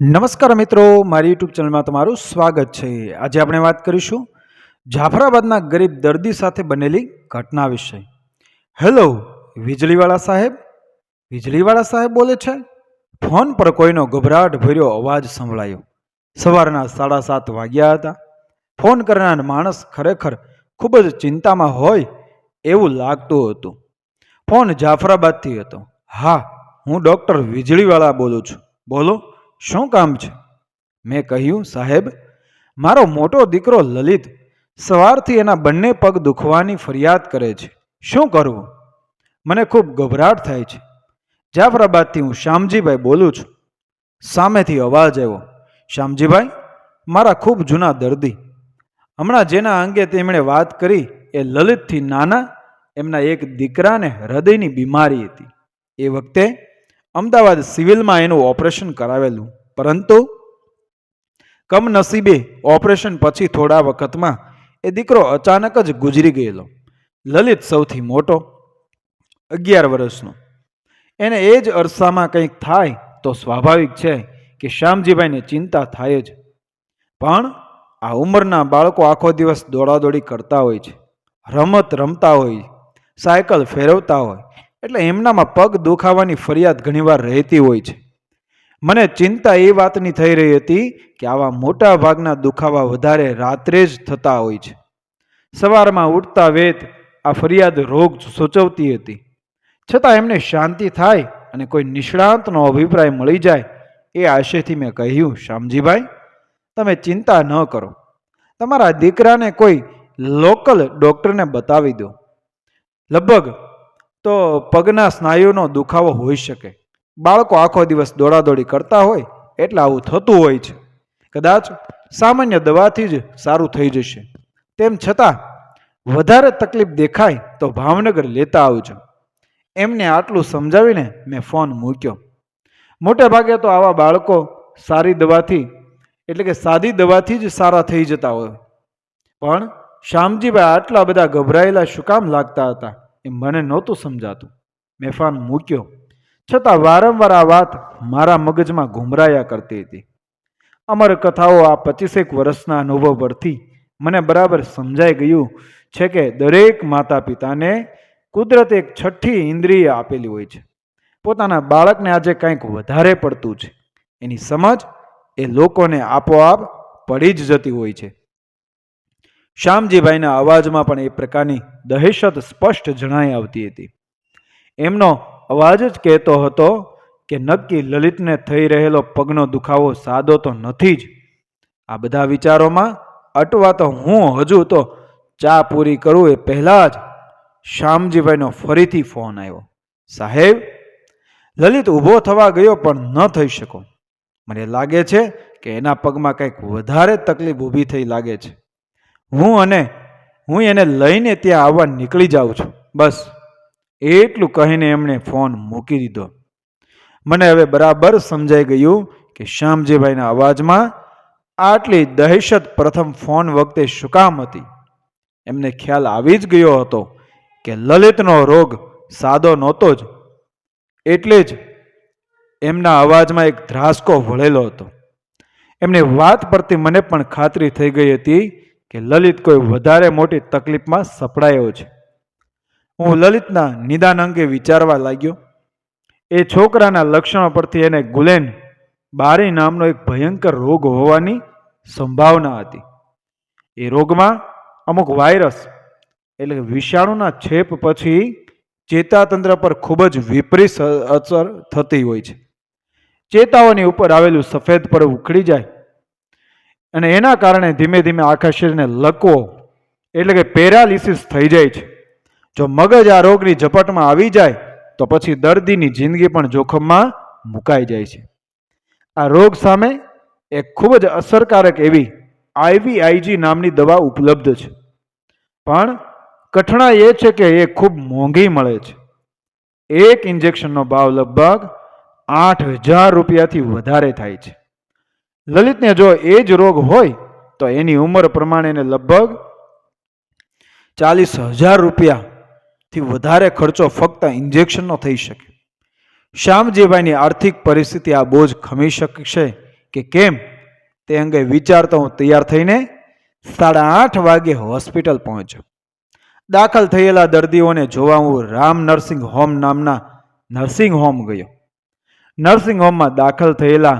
નમસ્કાર મિત્રો, મારી યુટ્યુબ ચેનલમાં તમારું સ્વાગત છે. આજે આપણે વાત કરીશું જાફરાબાદના ગરીબ દર્દી સાથે બનેલી ઘટના વિશે. હેલો વીજળીવાળા સાહેબ? વીજળીવાળા સાહેબ બોલે છે, ફોન પર કોઈનો ગભરાટ ભર્યો અવાજ સંભળાયો. સવારના સાડા સાત વાગ્યા હતા. ફોન કરનાર માણસ ખરેખર ખૂબ જ ચિંતામાં હોય એવું લાગતું હતું. ફોન જાફરાબાદથી હતો. હા, હું ડૉક્ટર વીજળીવાળા બોલું છું. બોલો. શું કામ છે? મેં કહ્યું, સાહેબ, મારો મોટો દીકરો લલિત સવારથી એના બંને પગ દુખવાની ફરિયાદ કરે છે. શું કરવું? મને ખૂબ ગભરાટ થાય છે. જાફરાબાદથી હું શ્યામજીભાઈ બોલું છું. સામેથી અવાજ આવ્યો, શ્યામજીભાઈ, મારા ખૂબ જૂના દર્દી. હમણાં જેના અંગે તેમણે વાત કરી એ લલિતથી નાના, એમના એક દીકરાને હૃદયની બીમારી હતી. એ વખતે અમદાવાદ સિવિલમાં એનું ઓપરેશન કરાવેલું. પરંતુ કમનસીબે ઓપરેશન પછી થોડા વખતમાં એ દીકરો અચાનક જ ગુજરી ગયેલો. લલિત સૌથી મોટો, અગિયાર વર્ષનો. એને એ જ અરસામાં કંઈક થાય તો સ્વાભાવિક છે કે શ્યામજીભાઈને ચિંતા થાય જ. પણ આ ઉંમરના બાળકો આખો દિવસ દોડાદોડી કરતા હોય છે. રમત રમતા હોય સાયકલ ફેરવતા હોય. એટલે એમનામાં પગ દુખાવાની ફરિયાદ ઘણીવાર રહેતી હોય છે. મને ચિંતા એ વાતની થઈ રહી હતી કે આવા મોટા ભાગના દુખાવા વધારે રાત્રે જ થતા હોય છે. સવારમાં ઉઠતા વેત આ ફરિયાદ રોગ સૂચવતી હતી. છતાં એમને શાંતિ થાય અને કોઈ નિષ્ણાંતનો અભિપ્રાય મળી જાય એ આશયથી મેં કહ્યું શ્યામજીભાઈ તમે ચિંતા ન કરો. તમારા દીકરાને કોઈ લોકલ ડૉક્ટરને બતાવી દો. લગભગ તો પગના સ્નાયુનો દુખાવો હોઈ શકે. બાળકો આખો દિવસ દોડાદોડી કરતા હોય એટલે આવું થતું હોય છે. કદાચ સામાન્ય દવાથી જ સારું થઈ જશે. તેમ છતાં, વધારે તકલીફ દેખાય તો ભાવનગર લેતા આવજો. એમને આટલું સમજાવીને મેં ફોન મૂક્યો. મોટે ભાગે તો આવા બાળકો સારી દવાથી, એટલે કે સાદી દવાથી જ સારા થઈ જતા હોય. પણ શ્યામજીભાઈ આટલા બધા ગભરાયેલા શું કામ લાગતા હતા? એ મને નહોતું સમજાતું. મેં મૂક્યો. છતાં વારંવાર આ વાત મારા મગજમાં ઘૂમરાયા કરતી હતી. અમર કથાઓ આ પચીસેક વર્ષના અનુભવ પરથી મને બરાબર સમજાઈ ગયું છે કે દરેક માતા પિતાને કુદરત એક છઠ્ઠી ઇન્દ્રિય આપેલી હોય છે. પોતાના બાળકને આજે કંઈક વધારે પડતું છે. એની સમજ એ લોકોને આપોઆપ પડી જ જતી હોય છે. શ્યામજીભાઈના અવાજમાં પણ એ પ્રકારની દહેશત સ્પષ્ટ જણાઈ આવતી હતી. એમનો અવાજ જ કહેતો હતો કે નક્કી લલિતને થઈ રહેલો પગનો દુખાવો સાદો તો નથી જ. આ બધા વિચારોમાં અટવા તો હું હજુ તો ચા પૂરી કરું એ પહેલાં જ શ્યામજીભાઈનો ફરીથી ફોન આવ્યો. સાહેબ, લલિત ઊભો થવા ગયો પણ ન થઈ શકો. મને લાગે છે કે એના પગમાં કંઈક વધારે તકલીફ ઊભી થઈ લાગે છે. હું અને હું એને લઈને ત્યાં આવવા નીકળી જાઉં છું. બસ. એટલું કહીને એમણે ફોન મૂકી દીધો. મને હવે બરાબર સમજાઈ ગયું કે શ્યામજીભાઈના અવાજમાં આટલી દહેશત પ્રથમ ફોન વખતે શું કામ હતી? એમને ખ્યાલ આવી જ ગયો હતો કે લલિતનો રોગ સાદો નહોતો જ. એટલે જ એમના અવાજમાં એક ધ્રાસકો વળેલો હતો. એમની વાત પરથી મને પણ ખાતરી થઈ ગઈ હતી કે લલિત કોઈ વધારે મોટી તકલીફમાં સપડાયો છે. હું લલિતના નિદાન અંગે વિચારવા લાગ્યો. એ છોકરાના લક્ષણો પરથી એને ગુલેન બારી નામનો એક ભયંકર રોગ હોવાની સંભાવના હતી. એ રોગમાં અમુક વાયરસ એટલે વિષાણુના છેપ પછી ચેતાતંત્ર પર ખૂબ જ વિપરીત અસર થતી હોય છે. ચેતાઓની ઉપર આવેલું સફેદ પર ઉખડી જાય અને એના કારણે ધીમે ધીમે આખા શરીરને લકવો એટલે કે પેરાલિસિસ થઈ જાય છે. જો મગજ આ રોગની ઝપટમાં આવી જાય, તો પછી દર્દીની જિંદગી પણ જોખમમાં મુકાઈ જાય છે. આ રોગ સામે એક ખૂબ જ અસરકારક એવી આઈવીઆઈજી નામની દવા ઉપલબ્ધ છે. પણ કઠણાઈ એ છે કે એ ખૂબ મોંઘી મળે છે. એક ઇન્જેક્શનનો ભાવ લગભગ આઠ હજાર રૂપિયાથી વધારે થાય છે. લલિતને જો એ જ રોગ હોય, તો એની ઉંમર પ્રમાણે એને લગભગ ચાલીસ હજાર રૂપિયાથી વધારે ખર્ચો ફક્ત ઇન્જેક્શનનો થઈ શકે. શ્યામજીભાઈની આર્થિક પરિસ્થિતિ આ બોજ ખમી શકશે કે કેમ, તે અંગે વિચારતો હું તૈયાર થઈને સાડા આઠ વાગે હોસ્પિટલ પહોંચ્યો. દાખલ થયેલા દર્દીઓને જોવા હું રામ નર્સિંગ હોમ નામના નર્સિંગ હોમ ગયો. નર્સિંગ હોમમાં દાખલ થયેલા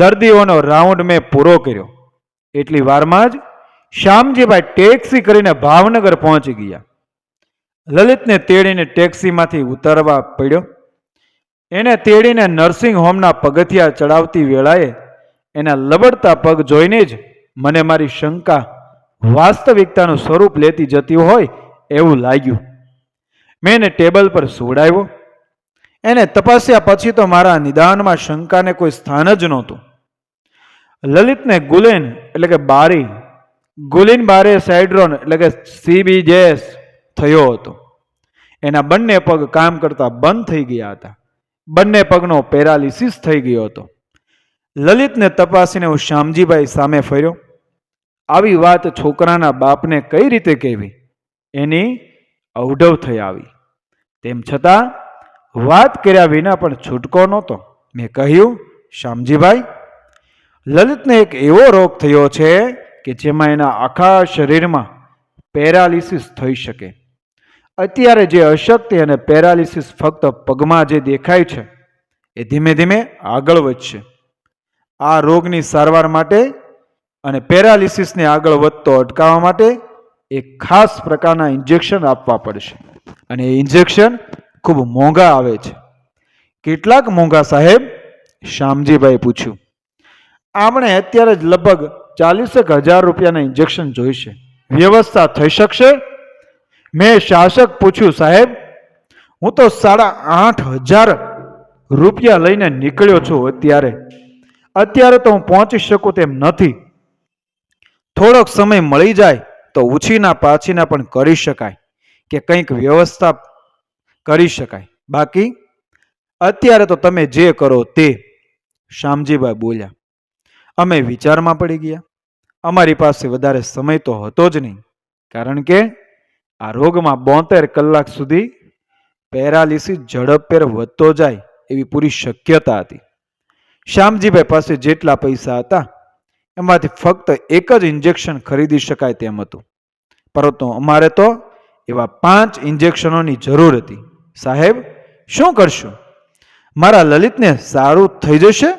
દર્દીઓનો રાઉન્ડ મેં પૂરો કર્યો. એટલી વારમાં જ શ્યામજીભાઈ ટેક્સી કરીને ભાવનગર પહોંચી ગયા. લલિતને તેડીને ટેક્સીમાંથી ઉતરવા પડ્યો. એને તેડીને નર્સિંગ હોમના પગથિયા ચડાવતી વેળાએ એના લબડતા પગ જોઈને જ મને મારી શંકા વાસ્તવિકતાનું સ્વરૂપ લેતી જતી હોય એવું લાગ્યું. મેં એને ટેબલ પર સુવડાવ્યો. એને તપાસ્યા પછી તો મારા નિદાનમાં શંકાને કોઈ સ્થાન જ નહોતું. લલિતને ગુલેન, એટલે કે બારી, ગુલિન બારે સાઇડ્રોન, એટલે કે સીબીજેસ થયો હતો. એના બંને પગ કામ કરતા બંધ થઈ ગયા હતા. બંને પગનો પેરાલિસિસ થઈ ગયો હતો. લલિતને તપાસીને હું શ્યામજીભાઈ સામે ફર્યો. આવી વાત છોકરાના બાપને કઈ રીતે કહેવી? એની અવઢવ થઈ આવી. તેમ છતાં વાત કર્યા વિના પણ છૂટકો નહોતો. મેં કહ્યું, શ્યામજીભાઈ લલિતને એક એવો રોગ થયો છે કે જેમાં એના આખા શરીરમાં પેરાલિસિસ થઈ શકે. અત્યારે જે અશક્તિ અને પેરાલિસિસ ફક્ત પગમાં જે દેખાય છે, એ ધીમે ધીમે આગળ વધશે. આ રોગની સારવાર માટે અને પેરાલિસિસને આગળ વધતો અટકાવવા માટે એક ખાસ પ્રકારના ઇન્જેક્શન આપવા પડશે. અને એ ઇન્જેક્શન ખૂબ મોંઘા આવે છે. કેટલાક મોંઘા સાહેબ, શ્યામજીભાઈ પૂછ્યું. આપણે અત્યારે જ લગભગ ચાલીસેક હજાર રૂપિયાના ઇન્જેક્શન જોઈશે. વ્યવસ્થા થઈ શકશે? મેં શાસક પૂછ્યું, સાહેબ, હું તો સાડા આઠ હજાર રૂપિયા લઈને નીકળ્યો છું અત્યારે. અત્યારે તો હું પહોંચી શકું તેમ નથી. થોડોક સમય મળી જાય તો ઉછીના પાછીના પણ કરી શકાય કે કંઈક વ્યવસ્થા કરી શકાય. બાકી, અત્યારે તો તમે જે કરો તે. શામજીભાઈ બોલ્યા. અમે વિચારમાં પડી ગયા. અમારી પાસે વધારે સમય તો હતો જ નહીં, કારણ કે આ રોગમાં બોતેર કલાક સુધી પેરાલિસિસ ઝડપભેર વધતો જાય એવી પૂરી શક્યતા હતી. શ્યામજીભાઈ પાસે જેટલા પૈસા હતા, એમાંથી ફક્ત એક જ ઇન્જેક્શન ખરીદી શકાય તેમ હતું. પરંતુ અમારે તો એવા પાંચ ઇન્જેક્શનોની જરૂર હતી. સાહેબ, શું કરશું? મારા લલિતને સારું થઈ જશે?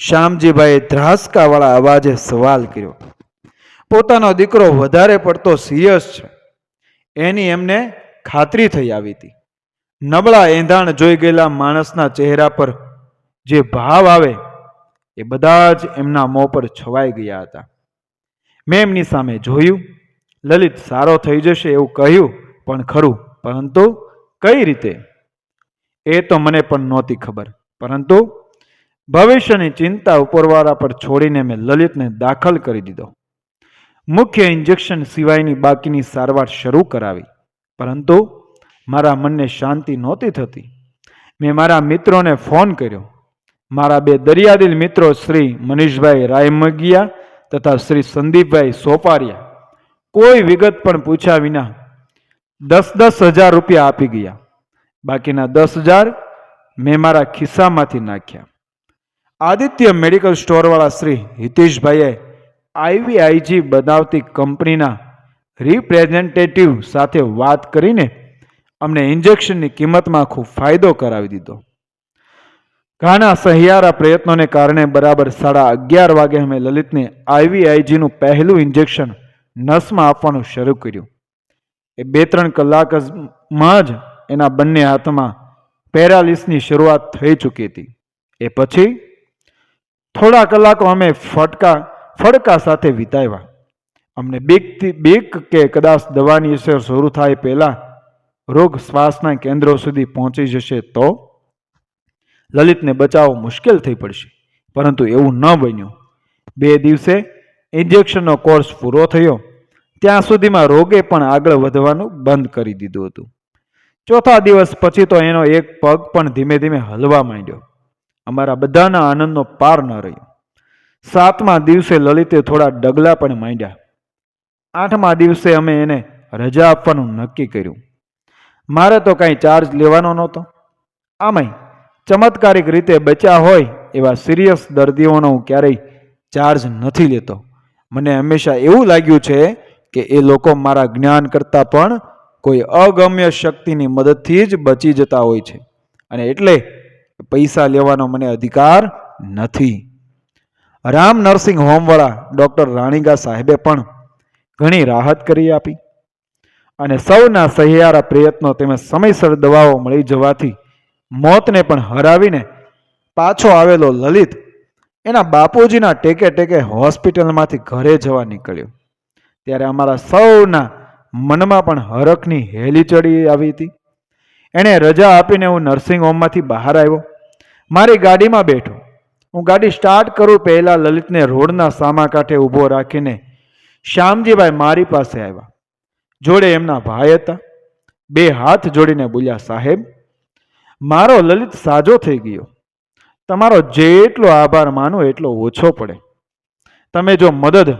શ્યામજીભાઈએ ધ્રાસકાવાળા અવાજે સવાલ કર્યો, પોતાનો દીકરો વધારે પડતો સિરિયસ છે. એની એમને ખાતરી થઈ આવી હતી. નબળા એંધાણ જોઈ ગયેલા માણસના ચહેરા પર જે ભાવ આવે, એ બધા જ એમના મોં પર છવાઈ ગયા હતા. મેં એમની સામે જોયું. લલિત સારો થઈ જશે એવું કહ્યું, પણ ખરું. પરંતુ કઈ રીતે? એ તો મને પણ નહોતી ખબર. પરંતુ ભવિષ્યની ચિંતા ઉપરવાળા પર છોડીને મેં લલિતને દાખલ કરી દીધો. મુખ્ય ઇન્જેક્શન સિવાયની બાકીની સારવાર શરૂ કરાવી. પરંતુ મારા મનને શાંતિ નહોતી થતી. મેં મારા મિત્રોને ફોન કર્યો. મારા બે દરિયાદિલ મિત્રો શ્રી મનીષભાઈ રાયમગિયા તથા શ્રી સંદીપભાઈ સોપારિયા કોઈ વિગત પણ પૂછ્યા વિના દસ દસ હજાર રૂપિયા આપી ગયા. બાકીના દસ હજાર મેં મારા ખિસ્સામાંથી નાખ્યા. આદિત્ય મેડિકલ સ્ટોરવાળા શ્રી હિતેશભાઈએ આઈવીઆઈજી બનાવતી કંપનીના રિપ્રેઝેન્ટેટિવ સાથે વાત કરીને અમને ઇન્જેક્શનની કિંમતમાં ખૂબ ફાયદો કરાવી દીધો. ઘણા સહિયારા પ્રયત્નોને કારણે બરાબર સાડા અગિયાર વાગે અમે લલિતને આઈવીઆઈજીનું પહેલું ઇન્જેક્શન નસમાં આપવાનું શરૂ કર્યું. એ બે ત્રણ કલાકમાં જ- એના બંને હાથમાં પેરાલિસની શરૂઆત થઈ ચૂકી હતી. એ પછી થોડા કલાકો અમે ફટકા, ફડકા સાથે વિતાવ્યા. અમને બીકથી બીક કે કદાચ દવાની અસર શરૂ થાય પહેલાં રોગ શ્વાસના કેન્દ્રો સુધી પહોંચી જશે તો લલિતને બચાવવો મુશ્કેલ થઈ પડશે. પરંતુ એવું ન બન્યું. બે દિવસે ઇન્જેક્શનનો કોર્સ પૂરો થયો. ત્યાં સુધીમાં રોગે પણ આગળ વધવાનું બંધ કરી દીધું હતું. ચોથા દિવસ પછી તો એનો એક પગ પણ ધીમે ધીમે હલવા માંડ્યો. અમારા બધાના આનંદનો પાર ન રહ્યો. સાતમા દિવસે લલિતે થોડા ડગલા પણ માંડ્યા. આઠમા દિવસે અમે એને રજા આપવાનું નક્કી કર્યું. મારે તો કાંઈ ચાર્જ લેવાનો નહોતો. આમાંય ચમત્કારિક રીતે બચ્યા હોય એવા સિરિયસ દર્દીઓનો હું ક્યારેય ચાર્જ નથી લેતો. મને હંમેશા એવું લાગ્યું છે કે એ લોકો મારા જ્ઞાન કરતાં પણ કોઈ અગમ્ય શક્તિની મદદથી જ બચી જતા હોય છે. અને એટલે પૈસા લેવાનો મને અધિકાર નથી. રામ નર્સિંગ હોમવાળા ડૉક્ટર રાણીગા સાહેબે પણ ઘણી રાહત કરી આપી અને સૌના સહિયારા પ્રયત્નો તેમજ સમયસર દવાઓ મળી જવાથી મોતને પણ હરાવીને પાછો આવેલો લલિત એના બાપુજીના ટેકે ટેકે હોસ્પિટલમાંથી ઘરે જવા નીકળ્યો. ત્યારે અમારા સૌના મનમાં પણ હરખની હેલી ચડી આવી હતી. એણે રજા આપીને હું નર્સિંગ હોમમાંથી બહાર આવ્યો. મારી ગાડીમાં બેઠો. હું ગાડી સ્ટાર્ટ કરું પહેલાં લલિતને રોડના સામા કાંઠે ઊભો રાખીને, શ્યામજીભાઈ મારી પાસે આવ્યા. જોડે એમના ભાઈ હતા. બે હાથ જોડીને બોલ્યા, સાહેબ, મારો લલિત સાજો થઈ ગયો. તમારો જેટલો આભાર માનો એટલો ઓછો પડે. તમે જો મદદ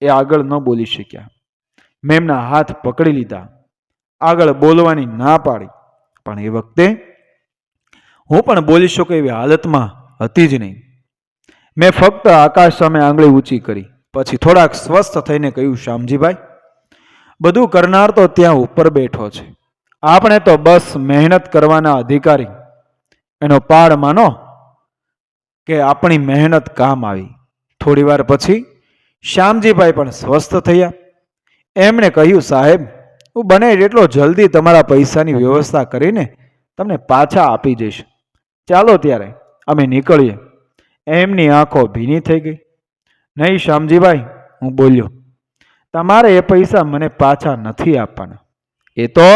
એ આગળ ન બોલી શક્યા. મેં એમના હાથ પકડી લીધા. આગળ બોલવાની ના પાડી. પણ એ વખતે હું પણ બોલી શકું એવી હાલતમાં હતી જ નહીં. મેં ફક્ત આકાશ સામે આંગળી ઊંચી કરી, પછી થોડાક સ્વસ્થ થઈને કહ્યું શ્યામજીભાઈ બધું કરનાર તો ત્યાં ઉપર બેઠો છે. આપણે તો બસ મહેનત કરવાના અધિકારી. એનો પાડ માનો કે આપણી મહેનત કામ આવી. થોડીવાર પછી શ્યામજીભાઈ પણ સ્વસ્થ થયા. એમણે કહ્યું, સાહેબ, હું બને એટલો જલ્દી તમારા પૈસાની વ્યવસ્થા કરીને તમને પાછા આપી જઈશ. ચાલો ત્યારે અમે નીકળીએ. એમની આંખો ભીની થઈ ગઈ. નહીં શ્યામજીભાઈ હું બોલ્યો, તમારે એ પૈસા મને પાછા નથી આપવાના. એ તો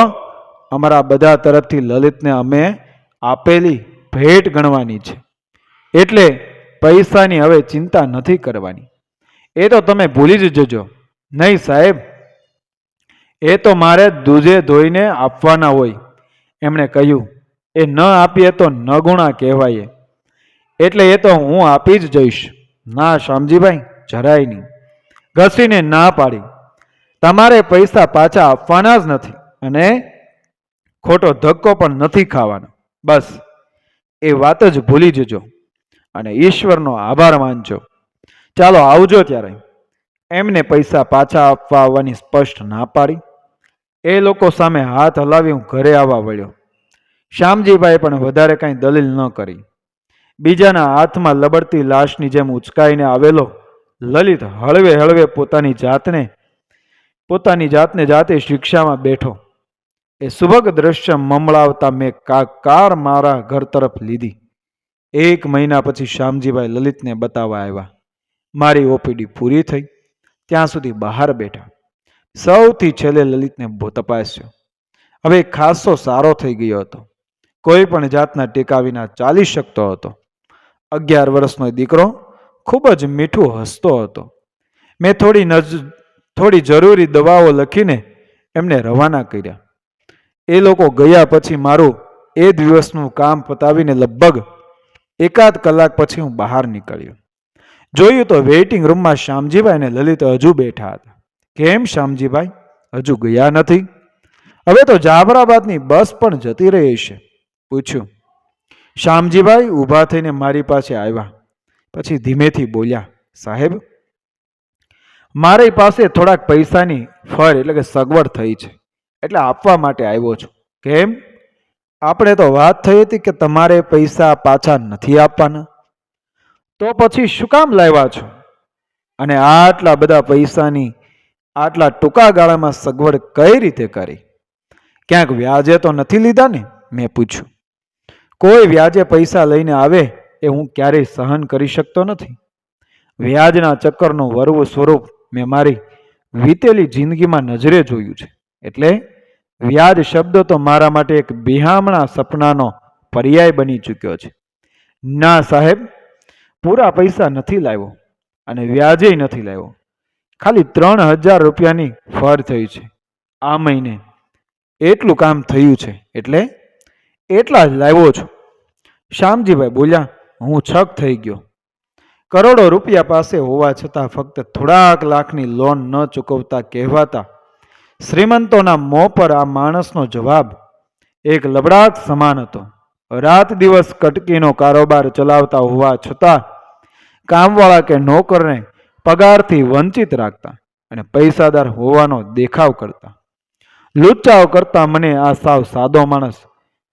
અમારા બધા તરફથી લલિતને અમે આપેલી ભેટ ગણવાની છે. એટલે પૈસાની હવે ચિંતા નથી કરવાની. એ તો તમે ભૂલી જ જજો. નહીં સાહેબ, એ તો મારે દૂધે ધોઈને આપવાના હોય. એમણે કહ્યું એ ન આપીએ તો ન ગુણા કહેવાય એટલે એ તો હું આપી જ જઈશ. ના શ્યામજીભાઈ જરાય નહીં. ઘસીને ના પાડી. તમારે પૈસા પાછા આપવાના જ નથી અને ખોટો ધક્કો પણ નથી ખાવાનો. બસ, એ વાત જ ભૂલી જજો અને ઈશ્વરનો આભાર માનજો. ચાલો આવજો ત્યારે. એમને પૈસા પાછા આપવા આવવાની સ્પષ્ટ ના પાડી. એ લોકો સામે હાથ હલાવી હું ઘરે આવવા વળ્યો. શ્યામજીભાઈ પણ વધારે કાંઈ દલીલ ન કરી. બીજાના હાથમાં લબડતી લાશની જેમ ઉચકાઈને આવેલો લલિત હળવે હળવે પોતાની જાતને પોતાની જાતને જાતે શિક્ષામાં બેઠો. એ સુભગ દ્રશ્ય મમળાવતા મેં કાકાર મારા ઘર તરફ લીધી. એક મહિના પછી શ્યામજીભાઈ લલિતને બતાવવા આવ્યા. મારી ઓપીડી પૂરી થઈ. ત્યાં સુધી બહાર બેઠા. સૌથી છેલ્લે લલિતને તપાસ્યો. હવે ખાસો સારો થઈ ગયો હતો. કોઈ પણ જાતના ટેકા વિના ચાલી શકતો હતો. અગિયાર વર્ષનો દીકરો ખૂબ જ મીઠું હસતો હતો. મેં થોડી નજ, થોડી જરૂરી દવાઓ લખીને એમને રવાના કર્યા. એ લોકો ગયા પછી મારું એ દિવસનું કામ પતાવીને લગભગ એકાદ કલાક પછી હું બહાર નીકળ્યો. જોયું તો વેઇટિંગ રૂમમાં શ્યામજીભાઈ અને લલિત હજુ બેઠા હતા. કેમ શ્યામજીભાઈ? હજુ ગયા નથી? હવે તો જાફરાબાદની બસ પણ જતી રહી છે. પૂછ્યું શ્યામજીભાઈ ઊભા થઈને મારી પાસે આવ્યા. પછી ધીમેથી બોલ્યા, સાહેબ, મારી પાસે થોડાક પૈસાની ફર એટલે કે સગવડ થઈ છે, એટલે આપવા માટે આવ્યો છું. કેમ? આપણે તો વાત થઈ હતી કે તમારે પૈસા પાછા નથી આપવાના. તો પછી શું કામ લાવ્યા છો? અને આટલા બધા પૈસાની, આટલા ટૂંકા ગાળામાં સગવડ કઈ રીતે કરી? ક્યાંક વ્યાજે તો નથી લીધા ને? મેં પૂછ્યું. કોઈ વ્યાજે પૈસા લઈને આવે એ હું ક્યારેય સહન કરી શકતો નથી. વ્યાજના ચક્કરનું વરવું સ્વરૂપ મેં મારી વીતેલી જિંદગીમાં નજરે જોયું છે. એટલે વ્યાજ શબ્દ તો મારા માટે એક બિહામણા સપનાનો પર્યાય બની ચૂક્યો છે. ના સાહેબ, પૂરા પૈસા નથી લાવ્યો અને વ્યાજે નથી લાવ્યો. ખાલી ત્રણ હજાર રૂપિયાની ફર થઈ છે. આ મહિને એટલું કામ થયું છે. એટલે એટલા જ લાવ્યો છું. શ્યામજીભાઈ બોલ્યા, હું છક થઈ ગયો. કરોડો રૂપિયા પાસે હોવા છતાં ફક્ત થોડાક લાખની લોન ન ચૂકવતા કહેવાતા શ્રીમંતોના મોં પર આ માણસનો જવાબ એક લબડાટ સમાન હતો. રાત દિવસ કટકીનો કારોબાર ચલાવતા હોવા છતાં કામવાળા કે નોકરને પગારથી વંચિત રાખતા અને પૈસાદાર હોવાનો દેખાવ કરતા. લુચ્ચાઓ કરતા મને આ સાવ સાદો માણસ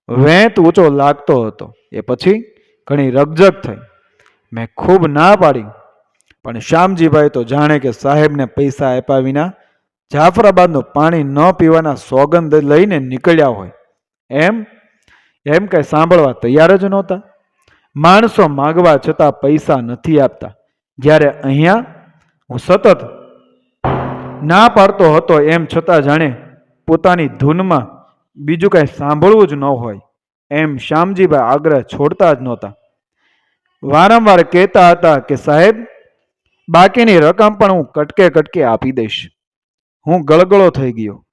વેંત ઊંચો લાગતો હતો. એ પછી ઘણી રગજગ થઈ. મેં ખૂબ ના પાડી. પણ શ્યામજીભાઈ તો જાણે કે સાહેબને પૈસા આપ્યા વિના જાફરાબાદનું પાણી ન પીવાના સોગંદ લઈને નીકળ્યા હોય. એમ? એમ કંઈ સાંભળવા તૈયાર જ નહોતા. માણસો માગવા છતાં પૈસા નથી આપતા. જ્યારે અહીંયા હું સતત ના પાડતો હતો એમ છતાં જાણે પોતાની ધૂનમાં બીજું કાંઈ સાંભળવું જ ન હોય. એમ શ્યામજીભાઈ આગ્રહ છોડતા જ નહોતા. વારંવાર કહેતા હતા કે, સાહેબ, બાકીની રકમ પણ હું કટકે કટકે આપી દઈશ. હું ગળગળો થઈ ગયો.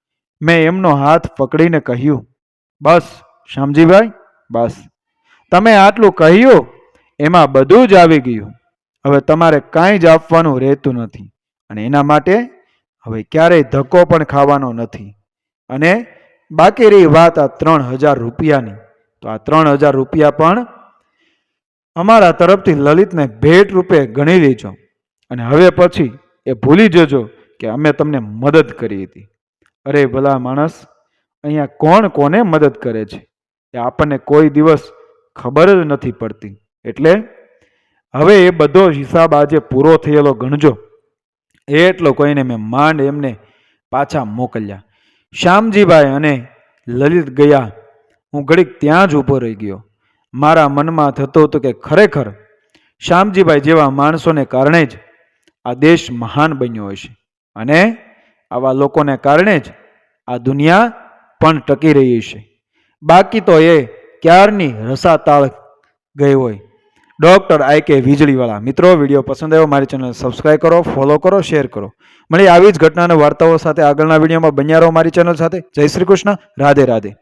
મેં એમનો હાથ પકડીને કહ્યું, બસ, શ્યામજીભાઈ, બસ. તમે આટલું કહ્યું, એમાં બધું જ આવી ગયું. હવે તમારે કાંઈ જ આપવાનું રહેતું નથી. અને એના માટે હવે ક્યારેય ધક્કો પણ ખાવાનો નથી. અને બાકી રહી વાત આ ત્રણ હજાર રૂપિયાની. તો આ ત્રણ હજાર રૂપિયા પણ અમારા તરફથી લલિતને ભેટ રૂપે ગણી લેજો. અને હવે પછી એ ભૂલી જજો કે અમે તમને મદદ કરી હતી. અરે ભલા માણસ, અહીંયા કોણ કોને મદદ કરે છે? એ આપણને કોઈ દિવસ ખબર જ નથી પડતી. એટલે હવે એ બધો હિસાબ આજે પૂરો થયેલો ગણજો. એટલો કોઈને મેં માંડ એમને પાછા મોકલ્યા. શ્યામજીભાઈ અને લલિત ગયા. હું ઘડીક ત્યાં જ ઊભો રહી ગયો. મારા મનમાં થતું હતું કે ખરેખર શ્યામજીભાઈ જેવા માણસોને કારણે જ આ દેશ મહાન બન્યો હશે અને આવા લોકોને કારણે જ આ દુનિયા પણ ટકી રહી છે બાકી તો એ ક્યારની રસાતાળ ગઈ હોય? ડોક્ટર આઈ કે વીજળીવાળા. મિત્રો, વીડિયો પસંદ આવ્યો, મારી ચેનલ સબસ્ક્રાઈબ કરો ફોલો કરો શેર કરો. મળી આવી જ ઘટનાના વાર્તાઓ સાથે આગળના વિડીયોમાં બન્યા રહો મારી ચેનલ સાથે. જય શ્રી કૃષ્ણ, રાધે રાધે.